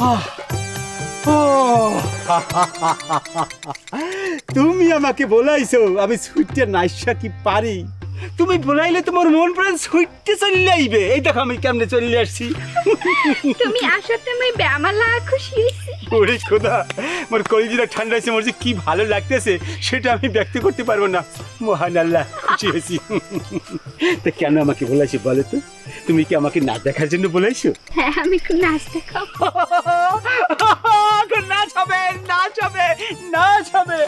তুমি আমাকে বলাইছো, আমি সুইটটা নাইসা কি পারি? তুমি বলাইলে তোমার মন প্রাণ সুইটে চলে আইবে এই দেখো আমি কেমনে চলে আসছি। তুমি আসাতে আমি আমার খুশি। ওরে খোদা মোর কলিজিটা ঠান্ডা আছে মোর যে কি ভালো লাগতেছে সেটা আমি ব্যক্ত করতে পারব না। মহান আল্লাহ খুশি হয়েছি। তা কেন আমাকে বলাইছো বলো তো? তুমি কি আমাকে নাচ দেখার জন্য বলাইছো হ্যাঁ আমি খুব নাচ দেখাও। নাচ হবে নাচ হবে নাচ হবে।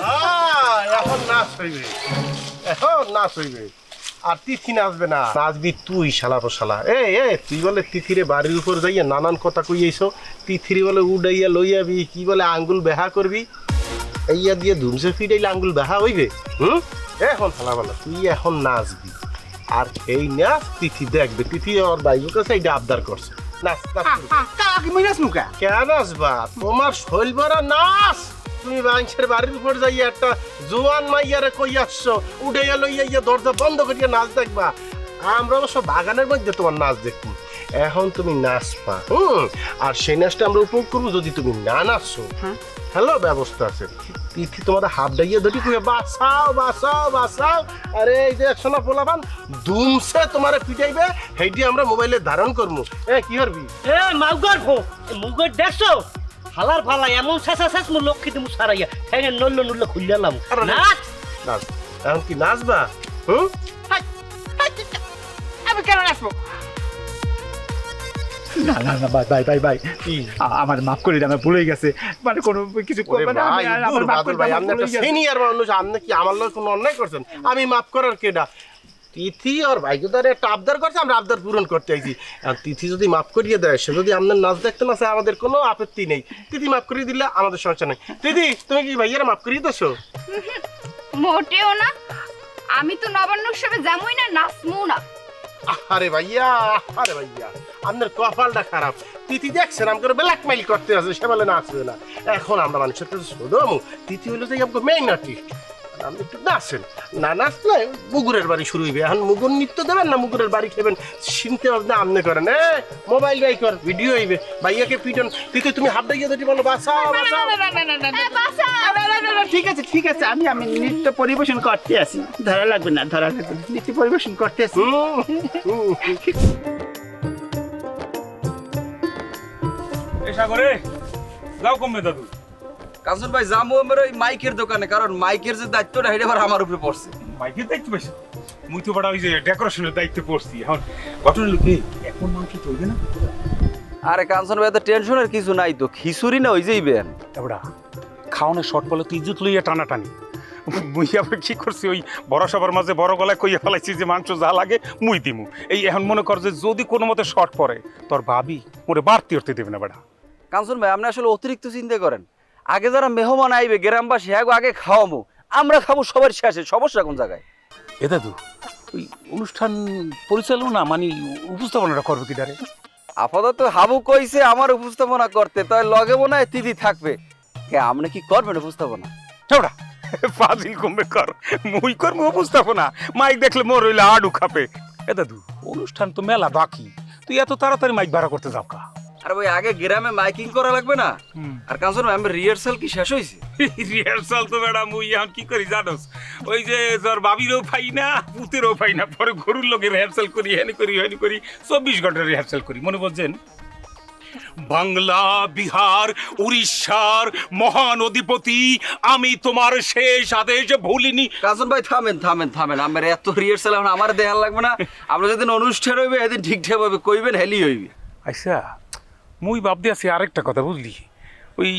এখন নাচ হইবে। এখন নাচ হইবে। আর তিথি নাচবে না। নাচবি তুই শালা শালা। এ এ তুই বলে তিথিরে বাড়ির উপর যাইয়া নানান কথা কইয়াইছো তিথিরে বলে উডাইয়া লইয়াবি কি বলে আঙ্গুল বেহা করবি? এইয়া দিয়ে ধুমসে ফিরাইলে আঙ্গুল বেহা হইবে? হুম? এখন শালা বলা তুই এখন নাচবি। আর এই নাচ তিথি দেখবে তিথি ওর বাইকের কাছে এইটা আবদার করছে। নাচ নাচ। কাকি মিনাস মুকা কেন আসবা তোমার শৈল ভরা নাচ! তুমি বাংশের বাড়ির উপর যাইয়া একটা জোয়ান মাইয়ারে কই আসছো উঠে গেল ইয়া দরজা বন্ধ করিয়া নাচ দেখবা। আমরা অবশ্য বাগানের মধ্যে তোমার নাচ দেখব এখন তুমি নাচবা হুম? আর সেই নাচটা আমরা উপভোগ করব যদি তুমি না নাচছো। হ্যালো ব্যবস্থা আছে। তিথি তোমার হাত ডাইয়া ধরি কই বাঁচাও বাঁচাও বাঁচাও। আরে এই যে একশো না পোলাবান দুমসে তোমারে পিটাইবে সেইটি আমরা মোবাইলে ধারণ করব। এ কি করবি? এ মাউগার ভো মুগর দেখছ? হালার ফালা এমন শেষা শেষ মু লক্ষ্মী তুমি সারাইয়া। ঠেঙে নল্ল নুল্ল খুললাম নাচ। নাচ। এখন কি নাচবা? হুম? আমি কেন নাচবো? না না না ভাই ভাই ভাই ভাই। আমার মাফ করে দিন, ভুলে গেছে। মানে কোনো কিছু করবে না ভাই, আমার মাফ করে ভাই, আপনি মানুষ, কি আমার লগে কোনো অন্যায় করছেন? আমি মাফ করার কেডা তিথি আর ভাইকে দ্বারা একটা আবদার করছে আমরা আবদার পূরণ করতে আইছি। আর তিথি যদি মাফ করিয়ে দেয় সে যদি আপনার নাচ দেখতে না আমাদের কোনো আপত্তি নেই। তিথি মাফ করিয়ে দিলে আমাদের সমস্যা নেই। তিথি তুমি কি ভাইয়ারা মাফ করিয়ে দেছো? মোটেও না। আমি তো নবান্ন উৎসবে যাবই না নাচমু না। আরে ভাইয়া আরে ভাইয়া। আপনার কপালটা খারাপ। তিথি দেখছেন আমাকে ব্ল্যাকমেইল করতে আছে সে বলে নাচবে না। এখন আমরা মানুষের কাছে শোধমু তিথি হলো যে আমাকে মেইন আর্টিস্ট আপনি একটু নাচেন না নাচলে মুগুরের বাড়ি শুরু হইবে এখন মুগুর নৃত্য দেবেন না মুগুরের বাড়ি খেবেন চিনতে আপনি করেন এ মোবাইল বাই কর ভিডিও হইবে ভাইয়াকে পিটন তিথি তুমি হাত ডাইয়া ধরি বলো বাঁচাও ঠিক আছে ঠিক আছে আমি আমি নৃত্য পরিবেশন করতে আসি ধরা লাগবে না ধরা লাগবে নৃত্য পরিবেশন করতে আসি হুম, হুম, এ সাগরে যাও কমবে দাদু কাঞ্চন ভাই যাব আমার ওই মাইকের দোকানে কারণ মাইকের যে দায়িত্বটা আবার আমার উপরে পড়ছে। মাইকের দায়িত্ব পাইছি মুই তো বড় ওই যে ডেকোরেশনের দায়িত্ব পড়ছি। এখন ঘটনা লোকে এখন মাংস চলবে না? আরে কাঞ্চন ভাই তো টেনশনের কিছু নাই তো খিচুড়ি না ওই যেই বেন? এবড়া খাওয়ানোর শর্ট বলে তুই ইজ্জত লইয়া টানাটানি। মুই আবার কি করছি ওই বড় সবার মাঝে বড় গলায় কইয়া ফেলাইছি যে মাংস যা লাগে মুই দিমু। এই এখন মনে কর যে যদি কোনো মতে শর্ট পড়ে তোর ভাবি মোরে বাড়তি উঠতে দেবে না বেড়া। কাঞ্চন ভাই আপনি আসলে অতিরিক্ত চিন্তা করেন। আগে যারা মেহমান আইবে গ্রামবাসী হ্যাঁ আগে খাওয়াবো আমরা খাব সবার শেষে। সমস্যা কোন জায়গায়? এ দাদু ওই অনুষ্ঠান পরিচালনা মানে উপস্থাপনাটা করবে কি ডারে? আপাতত হাবু কইছে আমার উপস্থাপনা করতে তাই লগে মনে হয় তিথি থাকবে। কে আপনি কি করবেন উপস্থাপনা? এবড়া ফাজিল কমবে কর। মুই কর মু উপস্থাপনা। মাইক দেখলে মোর হইলে আডু খাপে। এ দাদু অনুষ্ঠান তো মেলা বাকি। তুই এত তাড়াতাড়ি মাইক ভাড়া করতে যাও কা? আর ওই আগে গ্রামে মাইকিং করা লাগবে না। আর কাঞ্চন আমার রিহার্সাল কি শেষ হয়েছে রিহার্সাল তো ম্যাডাম মুই এখন কি করি জানোস? ওই যে তোর বাবিরও পাই না পুতেরও পাই না পরে গরুর লোকে রিহার্সাল করি হেনি করি হেনি করি চব্বিশ ঘণ্টা রিহার্সাল করি মনে বলছেন বাংলা বিহার উড়িষ্যার মহান অধিপতি আমি তোমার শেষ আদেশ ভুলিনি। কাঞ্চন ভাই থামেন থামেন থামেন আমার এত রিহার্সাল এখন আমার দেখার লাগবে না। আমরা যেদিন অনুষ্ঠান হইবে এদিন ঠিকঠাক ভাবে কইবেন হেলি হইবে। আচ্ছা। মুই ভাবতে আছি আরেকটা কথা বুঝলি? ওই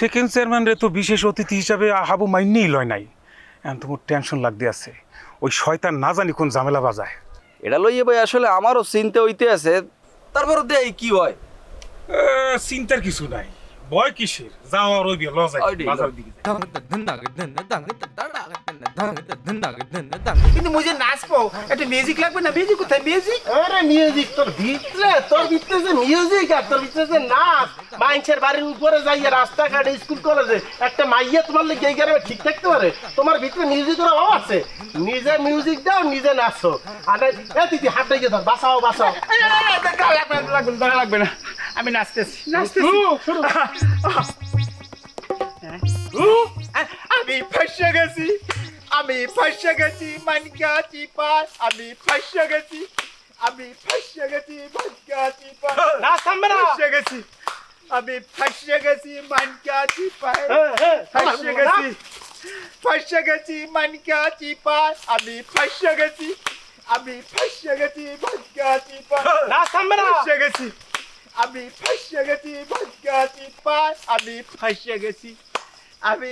সেকেন্ড চেয়ারম্যান রে তো বিশেষ অতিথি হিসাবে হাবু মাইনেই লয় নাই। এখন তো মোর টেনশন লাগতে আছে। ওই শয়তান না জানি কোন ঝামেলা বাজায়। এটা লইয়ে ভাই আসলে আমারও চিন্তা হইতে আছে তারপরে দেই কি হয়? চিন্তার কিছু নাই। ভয় কিসের যাও আর ওই বিয়ে লজাই বাজার দিকে কিন্তু মুঝে নাচবো একটা মিউজিক লাগবে না মিউজিক কোথায় মিউজিক আরে মিউজিক তোর ভিতরে তোর ভিতরে যে মিউজিক আর তোর ভিতরে যে নাচ বাড়ির উপরে যাইয়া রাস্তাঘাটে স্কুল কলেজে একটা মাইয়া তোমার লেগে এই গ্রামে ঠিক থাকতে পারে তোমার ভিতরে মিউজিকের অভাব আছে নিজে মিউজিক দাও নিজে নাচো আর এ দিদি হাত দিয়ে ধর বাঁচাও বাঁচাও লাগবে না আমি নাচতেছি নাচতেছি। আমি ফাঁসে গেছি আমি ফাঁসে গেছি মানকা চিপার আমি ফাঁসে গেছি আমি ফাঁসে গেছি মানকা চিপার না ফাঁসে গেছি আমি ফাঁসে গেছি মানকা চিপার ফাঁসে গেছি ফাঁসে গেছি মানকা চিপার আমি ফাঁসে গেছি আমি ফাঁসে গেছি মানকা চিপার নাচ থামবে ফাঁসে গেছি আমি ফাঁসে গেছি মানকা চিপার আমি ফাঁসে গেছি। আমি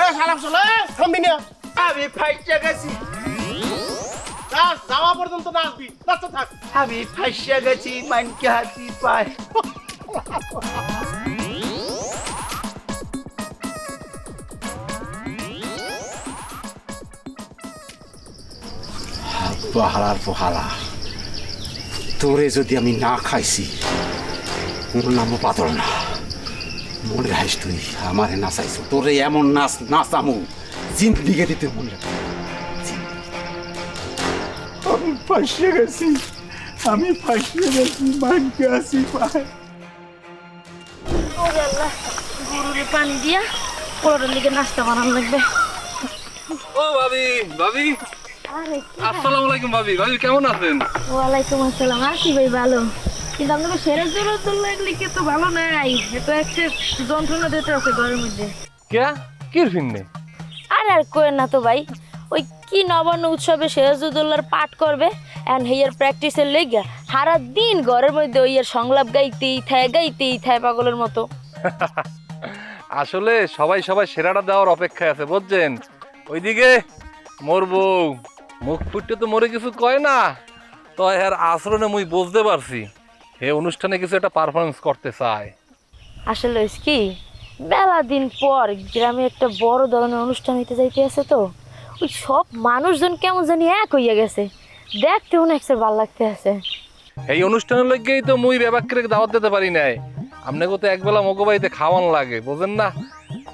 এ সালাম চলে থামবি না। আমি ফাঁসে গেছি। নাচ যাওয়া পর্যন্ত নাচবি নাচতে থাক। আমি ফাঁসে গেছি মানকা চিপার বহালার বহালা তোরে যদি আমি না খাইছি ওর নামও পাতল না। মনে রাখিস তুই আমারে নাচাইছ তোরে এমন নাচ নাচামু জিন্দিগে দিতে মনে রাখ আমি ফাঁসে গেছি আমি ফাঁসে গেছি আল্লাহ গরুরে পানি দিয়া দিকে নাস্তা বানানো লাগবে। ও ভাবি ভাবি। আসসালামু আলাইকুম ভাবি। ভাবি কেমন আছেন? ওয়ালাইকুম আসসালাম। আছি ভাই ভালো। কিন্তু আপনাকে সেরা জোর লাগলে তো ভালো নাই? এটা একটা যন্ত্রণা দিতে আছে ঘরের মধ্যে। কে? কির ফিন্নে আর আর কোয়েন না তো ভাই। ওই কি নবান্ন উৎসবে সিরাজউদ্দৌলার পাঠ করবে? এখন হেয়ার প্র্যাকটিসের লেগে। সারা দিন ঘরের মধ্যে ওই এর সংলাপ গাইতেই থায় গাইতেই থায় পাগলের মতো। আসলে সবাই সবাই সেরাটা দেওয়ার অপেক্ষায় আছে বুঝছেন? ওইদিকে মোর বউ। মুখ ফুটতে তো মরে কিছু কয় না। তো এর আচরণে মুই বুঝতে পারছি হে অনুষ্ঠানে কিছু একটা পারফরমেন্স করতে চায়। আসলে হইছে কি বেলা দিন পর গ্রামে একটা বড় ধরনের অনুষ্ঠান হইতে যাইতে আছে তো ওই সব মানুষজন কেমন জানি এক হইয়া গেছে। দেখতে অনেক ভালো লাগতে আছে এই অনুষ্ঠানের লগেই তো মুই বেবাক্রে দাওয়াত দিতে পারি নাই। আপনাকে তো একবেলা মগো বাড়িতে খাওয়ান লাগে, বোঝেন না?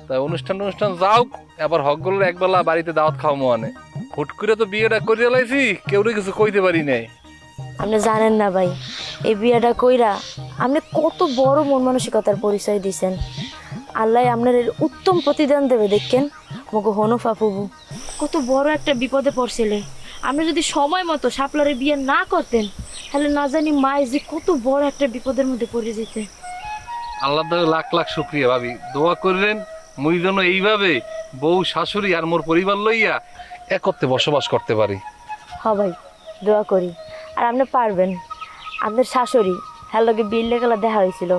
তাই অনুষ্ঠান অনুষ্ঠান যাও এবার হকগুলোর একবেলা বাড়িতে দাওয়াত খাওয়া মানে হুট করে তো বিয়েটা করিয়া লাইছি কেউ কিছু কইতে পারি নাই। আপনি জানেন না ভাই, এই বিয়েটা কইরা আপনি কত বড় মন মানসিকতার পরিচয় দিছেন। আল্লাহ আপনার এর উত্তম প্রতিদান দেবে, দেখেন। মগো হনুফা ফুবু, কত বড় একটা বিপদে পড়ছিলে। আপনি যদি সময় মতো সাপলারে বিয়ে না করতেন, তাহলে না জানি মায়ের যে কত বড় একটা বিপদের মধ্যে পড়ে যেতে আল্লাহ লাখ লাখ শুক্রিয়া, ভাবি। দোয়া করলেন মুই যেন এইভাবে বউ, শাশুড়ি আর মোর পরিবার লইয়া একত্রে বসবাস করতে পারি। হ ভাই, দোয়া করি। আর আপনি পারবেন। আপনার শাশুড়ি হ্যাঁ লগে বিল্লে গেলা দেখা হয়েছিল।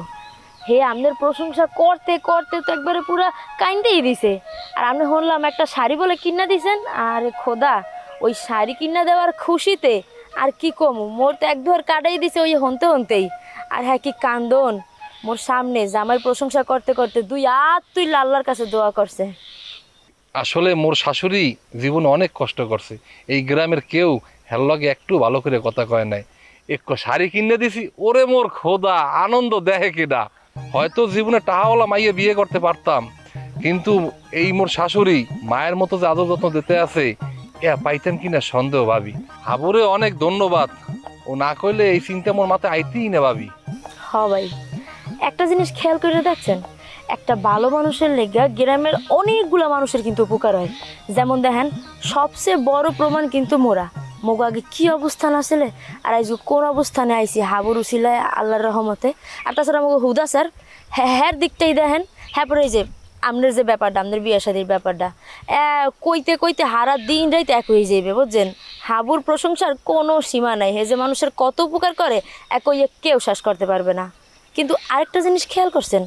হে, আপনার প্রশংসা করতে করতে তো একবারে পুরা কাইন্দেই দিছে। আর আপনি শুনলাম একটা শাড়ি বলে কিনা দিছেন, আরে খোদা, ওই শাড়ি কিনা দেওয়ার খুশিতে আর কি কম? মোর তো এক ধর কাটাই দিছে ওই হনতে হনতেই। আর হ্যাঁ কি কান্দন? মোর সামনে জামাই প্রশংসা করতে করতে দুই আর তুই লাল্লার কাছে দোয়া করছে। আসলে মোর শাশুড়ি জীবনে অনেক কষ্ট করছে। এই গ্রামের কেউ হের লগে একটু ভালো করে কথা কয় নাই। এক শাড়ি কিনে দিছি ওরে মোর খোদা আনন্দ দেহে কেডা। হয়তো জীবনে টাহাওয়ালা মাইয়ে বিয়ে করতে পারতাম। কিন্তু এই মোর শাশুড়ি মায়ের মতো যে আদর যত্ন দিতে আছে এ পাইতাম কিনা সন্দেহ ভাবি। হাবুরে অনেক ধন্যবাদ। ও না কইলে এই চিন্তা মোর মাথায় আইতেই না ভাবি। হ ভাই। একটা জিনিস খেয়াল করে দেখছেন, একটা ভালো মানুষের লেগে গ্রামের অনেকগুলা মানুষের কিন্তু উপকার হয়। যেমন দেখেন, সবচেয়ে বড় প্রমাণ কিন্তু মোরা। মোগো আগে কি অবস্থান আসলে, আর আজ কোন অবস্থানে আইসি হাবুর উসিলায় আল্লাহর রহমতে। আর তাছাড়া আমাকে হুদা স্যার হ্যাঁ হ্যার দিকটাই দেখেন। হ্যাঁ পরে এই যে আপনার যে ব্যাপারটা আপনার বিয়ে শাদির ব্যাপারটা কইতে কইতে হারা দিন রাইতে এক হয়ে যাইবে, বুঝছেন? হাবুর প্রশংসার কোনো সীমা নাই। হে যে মানুষের কত উপকার করে এক কেউ শ্বাস করতে পারবে না। কিন্তু আরেকটা জিনিস খেয়াল করছেন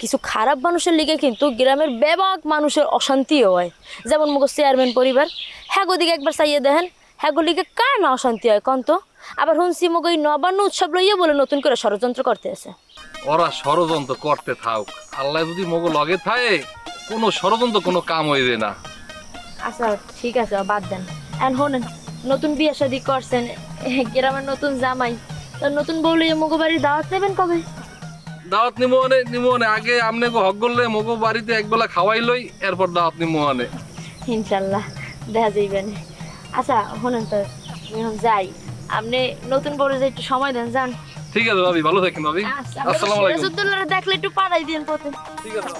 কিছু খারাপ মানুষের লিগে কিন্তু গ্রামের ব্যাপক মানুষের অশান্তিও হয়। যেমন মুখ চেয়ারম্যান পরিবার হ্যাঁ ওদিকে একবার চাইয়ে দেখেন হ্যাগুলিকে কার না অশান্তি হয় কন্ত আবার হুনসি মগ ওই নবান্ন উৎসব লইয়ে বলে নতুন করে ষড়যন্ত্র করতে আছে। ওরা ষড়যন্ত্র করতে থাক আল্লাহ যদি মগো লগে থাকে কোনো ষড়যন্ত্র কোনো কাম হইবে না। আচ্ছা ঠিক আছে বাদ দেন। এখন নতুন বিয়ে শাদি করছেন গ্রামের নতুন জামাই। তার নতুন বউ লইয়া মগো বাড়ির দাওয়াত নেবেন কবে? দাওয়াত নিমো অনে নিমো অনে আগে আমনে গো হক করলে মগো বাড়িতে একবেলা খাওয়াই লই এরপর দাওয়াত নিমো অনে ইনশাল্লাহ দেখা যাইবেন আচ্ছা শোনেন তো আমি যাই। আপনি নতুন বড় যে একটু সময় দেন যান। ঠিক আছে ভাবি ভালো থাকেন ভাবি। আচ্ছা আসসালামু আলাইকুম। দেখলে একটু পাড়াই দিন পথে ঠিক আছে।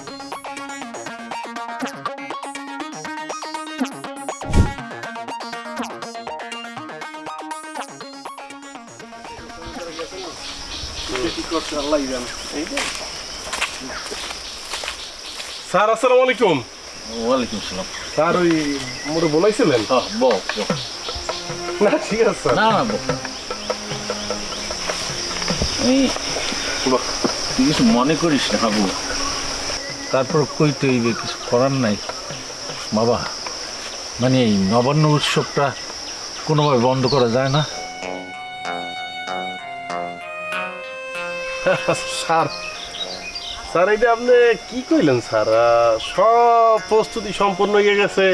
স্যার আসসালামু আলাইকুম। ওয়ালাইকুম সালাম। স্যার ওই মোরে বলাইছিলেন? বল। না ঠিক আছে। স্যার না না কিছু মনে করিস না হাবু। তারপর কইতে হইবে কিছু করার নাই। বাবা মানে এই নবান্ন উৎসবটা কোনোভাবে বন্ধ করা যায় না। স্যার স্যার এটা আপনি কি কইলেন, স্যার? সব প্রস্তুতি সম্পন্ন হয়ে গেছে,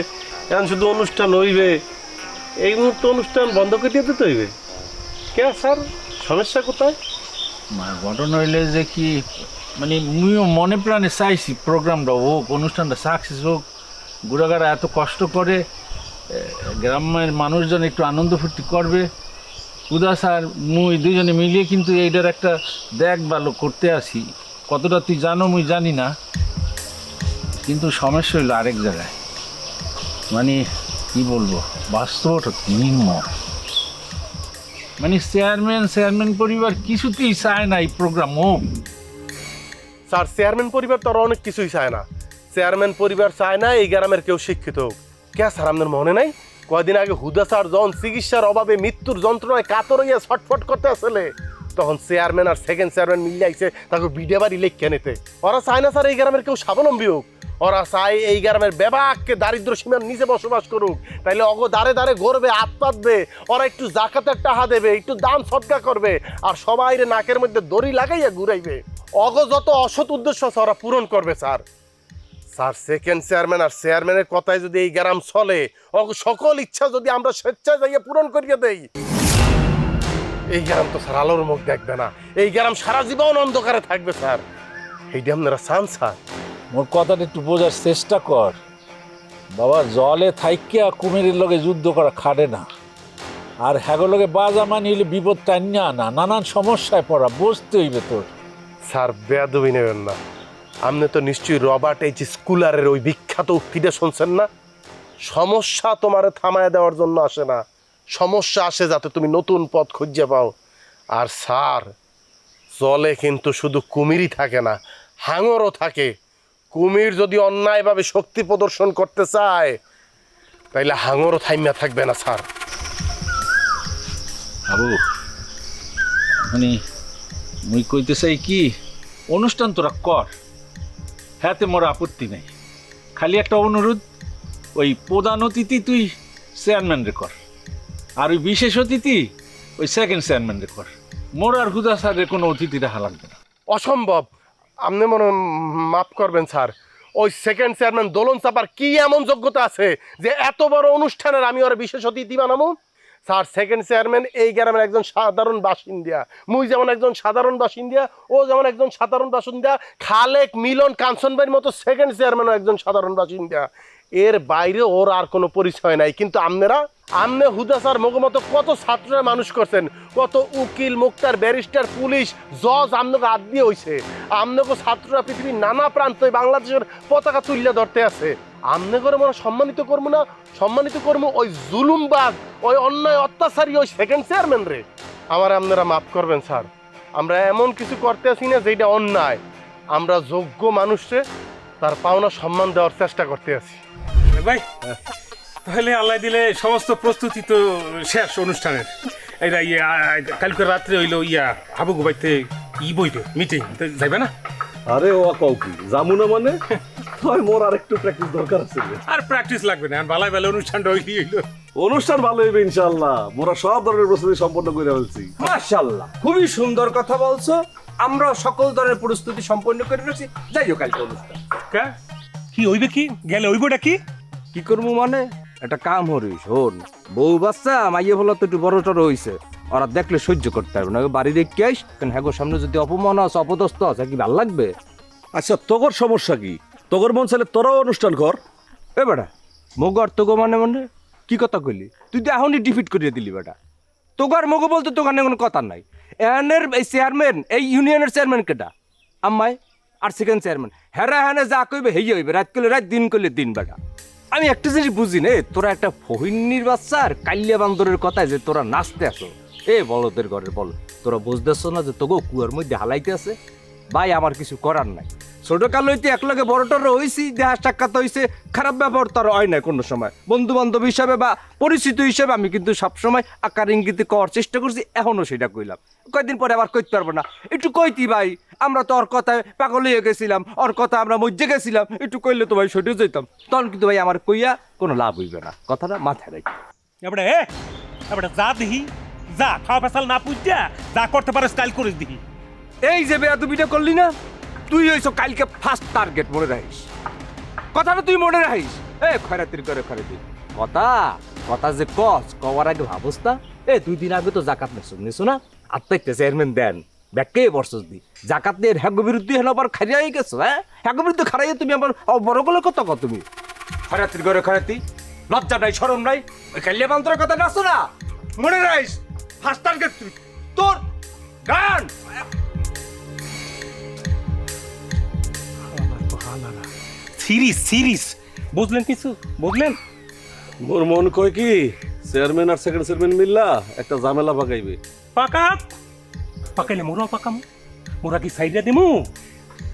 এখন শুধু অনুষ্ঠান হইবে। এই মুহূর্তে অনুষ্ঠান বন্ধ করে দিতে হইবে। কে স্যার? সমস্যা কোথায়? ঘটনা হইলে যে কি মানে মুইও মনে প্রাণে চাইছি প্রোগ্রামটা হোক, অনুষ্ঠানটা সাকসেস হোক। গুড়াগাড়া এত কষ্ট করে গ্রামের মানুষজন একটু আনন্দ ফুর্তি করবে। উদাস আর মুই দুজনে মিলিয়ে কিন্তু এইটার একটা দেখ ভালো করতে আসি। কতটা তুই জানো মুই জানি না। কিন্তু সমস্যা হইল আরেক জায়গায়। মানে কি বলব? বাস্তবটা নির্মম মানে চেয়ারম্যান চেয়ারম্যান পরিবার কিছুতেই চায় না এই প্রোগ্রাম হোক। স্যার, চেয়ারম্যান পরিবার তো অনেক কিছুই চায় না। চেয়ারম্যান পরিবার চায় না, এই গ্রামের কেউ শিক্ষিত হোক। কে স্যার, আপনার মনে নাই? কয়দিন আগে হুদা স্যার যখন চিকিৎসার অভাবে মৃত্যুর যন্ত্রণায় কাতর হইয়া ছটফট করতে আসলে, তখন চেয়ারম্যান আর সেকেন্ড চেয়ারম্যান মিলে আইছে তাকে বিডে বাড়ি লেখকে নিতে। ওরা চায় না স্যার এই গ্রামের কেউ স্বাবলম্বী হোক। ওরা চায় এই গ্রামের বেবাককে দারিদ্র সীমার নিচে বসবাস করুক। তাইলে অগো দাঁড়ে দাঁড়ে গড়বে পাতবে ওরা একটু জাকাতের টাহা দেবে, একটু দান সদকা করবে, আর সবাই নাকের মধ্যে দড়ি লাগাইয়া ঘুরাইবে। অগ যত অসৎ উদ্দেশ্য আছে ওরা পূরণ করবে, স্যার। স্যার সেকেন্ড চেয়ারম্যান আর চেয়ারম্যানের কথায় যদি এই গ্রাম চলে সকল ইচ্ছা যদি আমরা স্বেচ্ছায় যাইয়ে পূরণ করিয়ে দেই। এই গ্রাম তো স্যার আলোর মুখ দেখবে না। এই গ্রাম সারা জীবন অন্ধকারে থাকবে স্যার। এইটা আপনারা চান স্যার? মোর কথাটা একটু বোঝার চেষ্টা কর। বাবা জলে থাইকিয়া কুমিরের লগে যুদ্ধ করা খাটে না। আর হ্যাগো লগে বাজামা নিলে বিপদ টান্যা না নানান সমস্যায় পড়া বুঝতে হইবে তোর। স্যার বেয়াদবি নেবেন না। আপনি তো নিশ্চয়ই রবার্ট এইচ স্কুলারের ওই বিখ্যাত উক্তিটা শুনছেন না? সমস্যা তোমারে থামায় দেওয়ার জন্য আসে না। সমস্যা আসে যাতে তুমি নতুন পথ খুঁজে পাও। আর স্যার, জলে কিন্তু শুধু কুমিরই থাকে না, হাঙরও থাকে। কুমির যদি অন্যায়ভাবে শক্তি প্রদর্শন করতে চায়, তাইলে হাঙরও থাইমা থাকবে না, স্যার। আবু মানে মুই কইতে চাই কি, অনুষ্ঠান তোরা কর। হ্যাঁতে মোর আপত্তি নেই। খালি একটা অনুরোধ, ওই প্রধান অতিথি তুই চেয়ারম্যান রে কর। আর ওই বিশেষ অতিথি, ওই সেকেন্ড চেয়ারম্যান রে কর। মোর আর হুদা স্যারের কোনো অতিথি রাখা লাগবে না। অসম্ভব। আপনি মনে মাফ করবেন, স্যার। ওই সেকেন্ড চেয়ারম্যান দোলন চাপার কি এমন যোগ্যতা আছে যে এত বড় অনুষ্ঠানের আমি ওর বিশেষ অতিথি বানাবো? স্যার সেকেন্ড চেয়ারম্যান এই গ্রামের একজন সাধারণ বাসিন্দা মুই যেমন একজন সাধারণ বাসিন্দা ও যেমন একজন সাধারণ বাসিন্দা খালেক মিলন কাঞ্চনবাইয়ের মতো সেকেন্ড চেয়ারম্যানও একজন সাধারণ বাসিন্দা এর বাইরে ওর আর কোনো পরিচয় নাই। কিন্তু আপনারা আমনে হুদা স্যার, মগো মতো কত ছাত্ররা মানুষ করছেন, কত উকিল, মুক্তার, ব্যারিস্টার, পুলিশ, জজ আমনকে হাত দিয়ে হইছে। আমনকে ছাত্ররা পৃথিবীর নানা প্রান্তে বাংলাদেশের পতাকা তুলিয়া ধরতে আছে। আমনে করে মনে সম্মানিত করব না সম্মানিত করব ওই জুলুমবাগ ওই অন্যায় অত্যাচারী ওই সেকেন্ড চেয়ারম্যান রে। আমার আপনারা মাফ করবেন স্যার। আমরা এমন কিছু করতে আসি না যেটা অন্যায়। আমরা যোগ্য মানুষকে তার পাওনা সম্মান দেওয়ার চেষ্টা করতে আছি ভাই তাহলে আল্লাহ দিলে সমস্ত প্রস্তুতি তো শেষ অনুষ্ঠানের। এটা ইয়া কালকে রাত্রে হইল ইয়া হাবু গুবাইতে ই বইবে মিটিং যাইবে না? আরে ও কও কি যামু না মানে? হয় মোর আর একটু প্র্যাকটিস দরকার আছে আর প্র্যাকটিস লাগবে না বালাই বেলা অনুষ্ঠানটা হইলি হইল। অনুষ্ঠান ভালো হইবে ইনশাল্লাহ মোরা সব ধরনের প্রস্তুতি সম্পন্ন করে ফেলছি। মাশাল্লাহ খুবই সুন্দর কথা বলছো। আমরা সকল ধরনের প্রস্তুতি সম্পন্ন করে ফেলছি। যাই হোক কালকে অনুষ্ঠান। কা? কি হইবে কি? গেলে হইবটা কি? কি করব মানে? একটা কাম হরি শোন। বউ বাচ্চা মাইয়ে হলো তো একটু বড় টড় হইছে। ওরা দেখলে সহ্য করতে পারবে না। বাড়ি রেখে আইস কারণ হ্যাঁ গো, সামনে যদি অপমান আছে অপদস্থ আছে কি ভালো লাগবে? আচ্ছা তোর সমস্যা কি? তোর মন চাইলে তোরাও অনুষ্ঠান কর। এ বেটা মগর তোগো মানে মানে কি কথা কইলি? তুই তো এখনই ডিফিট করিয়ে দিলি বেটা। তোগার মগো বলতে তোখানে কোনো কথা নাই। এনের এই চেয়ারম্যান এই ইউনিয়নের চেয়ারম্যান কেটা আম্মাই, আর সেকেন্ড চেয়ারম্যান হেরা হ্যানে যা কইবে হেই হইবে, রাত করলে রাত, দিন করলে দিন বেটা। আমি একটা জিনিস বুঝি নে, তোরা একটা ফহিন্নির বাচ্চা আর কাল্যা বান্দরের কথায় যে তোরা নাচতে আসো। এ বলদের ঘরের বল, তোরা বুঝতেছ না যে তোকে কুয়ার মধ্যে হালাইতে আছে? ভাই, আমার কিছু করার নাই। ছোট কাল হইতে একলগে বড় টর হইছি দেহা সাক্ষাৎ হইছে খারাপ ব্যবহার তার হয় না কোনো সময়। বন্ধু বান্ধব হিসাবে বা পরিচিত হিসাবে আমি কিন্তু সবসময় আকার ইঙ্গিতে করার চেষ্টা করছি এখনও সেটা কইলাম। কয়েকদিন পরে আবার কইতে পারব না। একটু কইতি ভাই আমরা তো ওর কথায় পাগল হয়ে গেছিলাম ওর কথা আমরা মজ্জে গেছিলাম একটু কইলে তো ভাই সইটে যেতাম তখন কিন্তু ভাই আমার কইয়া কোনো লাভ হইবে না। কথাটা মাথায় রাখি। এবারে এবারে যা দিহি যা খাওয়া ফেসাল না পুজা যা করতে পারে স্টাইল করে দিহি। এই যে বেয়াদবিটা করলি না? তুই হইছ কালকে ফার্স্ট টার্গেট মনে রাখিস? কথাটা তুই মনে রাখিস? এ, খয়রাতির করে খয়রাতি। কথা কথা যে কস, কওয়ার আগে ভাবস না। এ, দুই দিন আগে তো জাকাত নেছো নেছো না? আত্মাইতে চেয়ারম্যান দেন। ব্যাকে বর্ষস দি। জাকাত নিয়ে হ্যাগ বিরুদ্ধে হেন আবার খারিয়াই গেছো হ্যাঁ? হ্যাগ বিরুদ্ধে খারাইয়ে তুমি আমার বড় গলে কত কত তুমি? খয়রাতির করে খয়রাতি, লজ্জা নাই, শরম নাই? ওই কাল্যা মন্ত্রের কথা নাচো না? মনে রাখিস ফার্স্ট টার্গেট তুই। তোর গান! Series series. বুঝলেন কিছু? বুঝলেন? মোর মন কয় কি চেয়ারম্যান আর সেকেন্ড চেয়ারম্যান মিল্লা একটা ঝামেলা পাকাইবে। পাকা? পাকাইলে মোরাও পাকাম। মোরা কি সাইডে দিমু?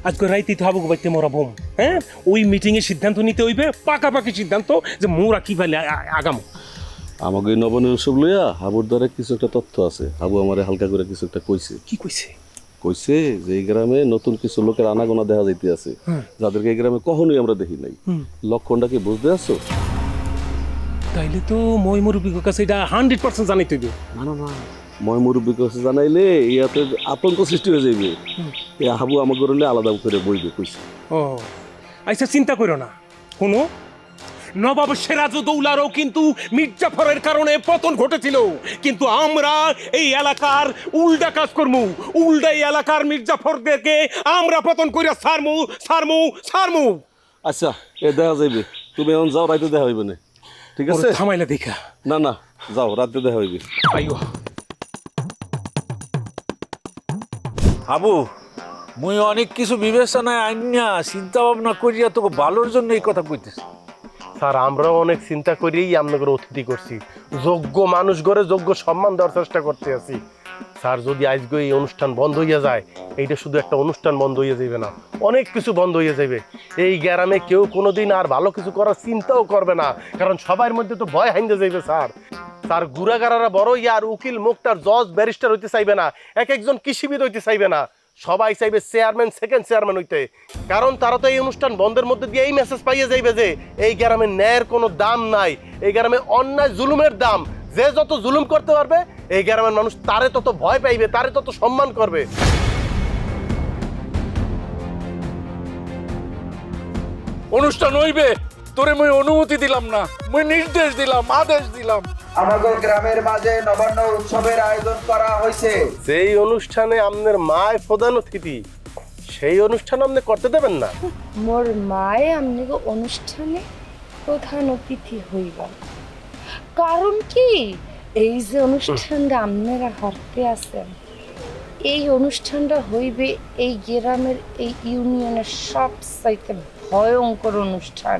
আজকে রাইতে তো হাবুক বাইতে মোরা বোম হ্যাঁ? ওই মিটিং এ সিদ্ধান্ত নিতে হইবে পাকাপাকি সিদ্ধান্ত যে মোরা কি ফেলে আগাম। আমাকে এই নবনের উৎসব লইয়া হাবুর দ্বারা কিছু একটা তথ্য আছে। হাবু আমারে হালকা করে কিছু একটা কইছে। কি কইছে? কইছে যে এই গ্রামে নতুন কিছু লোকের আনাগোনা দেখা যাইতে আছে যাদেরকে এই গ্রামে কখনোই আমরা দেখি নাই। লক্ষণটা কি বুঝতে আছো তাইলে তো মই মুরব্বীর কাছে এটা হান্ড্রেড পার্সেন্ট জানাই তৈবে না না না। ময় মুরব্বী কাছে জানাইলে ইয়াতে আতঙ্ক সৃষ্টি হয়ে যাইবে। এই হাবু আমাকে আলাদা করে বইবে কইছে। ও আচ্ছা চিন্তা করো না। কোনো নবাব সিরাজউদ্দৌলারও কিন্তু মির্জাফরের কারণে পতন ঘটেছিল। কিন্তু আমরা এই এলাকার উল্টা কাজ করমু উল্টা এই এলাকার মির্জাফরদেরকে আমরা পতন করিয়া সারমু সারমু সারমু আচ্ছা এ দেখা যাইবে। তুমি এখন যাও রাইতে দেখা হইবে না। ঠিক আছে? থামাইলা দেখা না না যাও রাতে দেখা হইবে। আইও হাবু মুই অনেক কিছু বিবেচনায় আইনা চিন্তা ভাবনা করিয়া তোকে ভালোর জন্য এই কথা কইতেছি। স্যার, আমরাও অনেক চিন্তা করেই আপনাদের অতিথি করছি। যোগ্য মানুষ গড়ে যোগ্য সম্মান দেওয়ার চেষ্টা করতে আছি। স্যার, যদি আজকে এই অনুষ্ঠান বন্ধ হইয়া যায়, এইটা শুধু একটা অনুষ্ঠান বন্ধ হইয়া যাবে না, অনেক কিছু বন্ধ হইয়া যাবে এই গ্রামে কেউ কোনোদিন আর ভালো কিছু করার চিন্তাও করবে না, কারণ সবার মধ্যে তো ভয় হাইন্দে যাইবে স্যার। স্যার গুড়াগারারা বড় ইয়ার উকিল, মুক্তার জজ, ব্যারিস্টার হইতে চাইবে না, এক একজন কৃষিবিদ হইতে চাইবে না। সবাই চাইবে চেয়ারম্যান সেকেন্ড চেয়ারম্যান হইতে। কারণ তারা তো এই অনুষ্ঠান বন্ধের মধ্যে দিয়ে এই মেসেজ পাইয়ে যাইবে যে, এই গ্রামে ন্যায়ের কোনো দাম নাই, এই গ্রামে অন্যায় জুলুমের দাম। যে যত জুলুম করতে পারবে, এই গ্রামের মানুষ তারে তত ভয় পাইবে, তারে তত সম্মান করবে। অনুষ্ঠান হইবে, তোরে মুই অনুমতি দিলাম না, মুই নির্দেশ দিলাম, আদেশ দিলাম। আমাদের গ্রামের মাঝে নবান্ন উৎসবের আয়োজন করা হয়েছে। যেই অনুষ্ঠানে আপনার মায় প্রধান অতিথি সেই অনুষ্ঠান আপনি করতে দেবেন না? মোর মায়ে আমনিগো অনুষ্ঠানে প্রধান অতিথি হইবা কারণ কি? এই যে অনুষ্ঠানটা আপনারা হরতে আছেন এই অনুষ্ঠানটা হইবে এই গ্রামের এই ইউনিয়নের সবচাইতে ভয়ঙ্কর অনুষ্ঠান।